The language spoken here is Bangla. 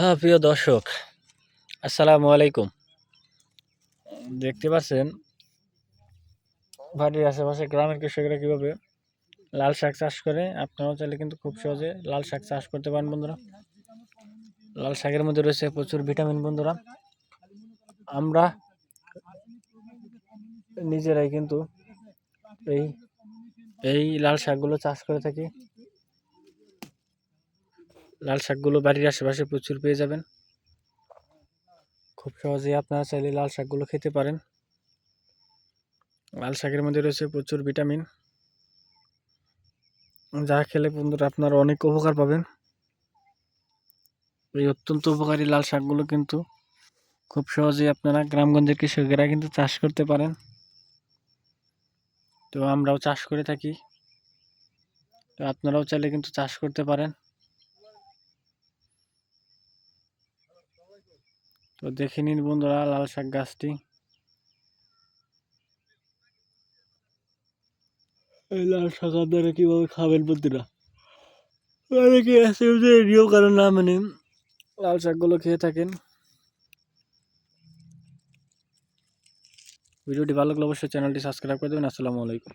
হ্যাঁ প্রিয় দর্শক, আসসালামু আলাইকুম। দেখতে পাচ্ছেন বাড়ির আশেপাশে গ্রামের কৃষকরা কীভাবে লাল শাক চাষ করে, আপনারাও চাইলে কিন্তু খুব সহজে লাল শাক চাষ করতে পারেন বন্ধুরা। লাল শাকের মধ্যে রয়েছে প্রচুর ভিটামিন বন্ধুরা। আমরা নিজেরাই কিন্তু এই এই লাল শাকগুলো চাষ করে থাকি। লাল শাকগুলো বাড়ির আশেপাশে প্রচুর পেয়ে যাবেন। খুব সহজেই আপনারা চাইলে লাল শাকগুলো খেতে পারেন। লাল শাকের মধ্যে রয়েছে প্রচুর ভিটামিন। যা খেলে বন্ধুরা আপনারা অনেক উপকার পাবেন। এই অত্যন্ত উপকারী লাল শাকগুলো কিন্তু খুব সহজেই আপনারা গ্রামগঞ্জের কৃষকেরা কিন্তু চাষ করতে পারেন। তো আমরাও চাষ করে থাকি। তো আপনারাও চাইলে কিন্তু চাষ করতে পারেন। তো দেখে নিন বন্ধুরা লাল শাক গাছটি। এই লাল শাক আপনারা কীভাবে খাবেন বন্ধুরা? অনেকে আছে যে নিয়ম কারণ না মানে লাল শাকগুলো খেয়ে থাকেন। ভিডিওটি ভালো লাগলে অবশ্যই চ্যানেলটি সাবস্ক্রাইব করে দেবেন। আসসালামু আলাইকুম।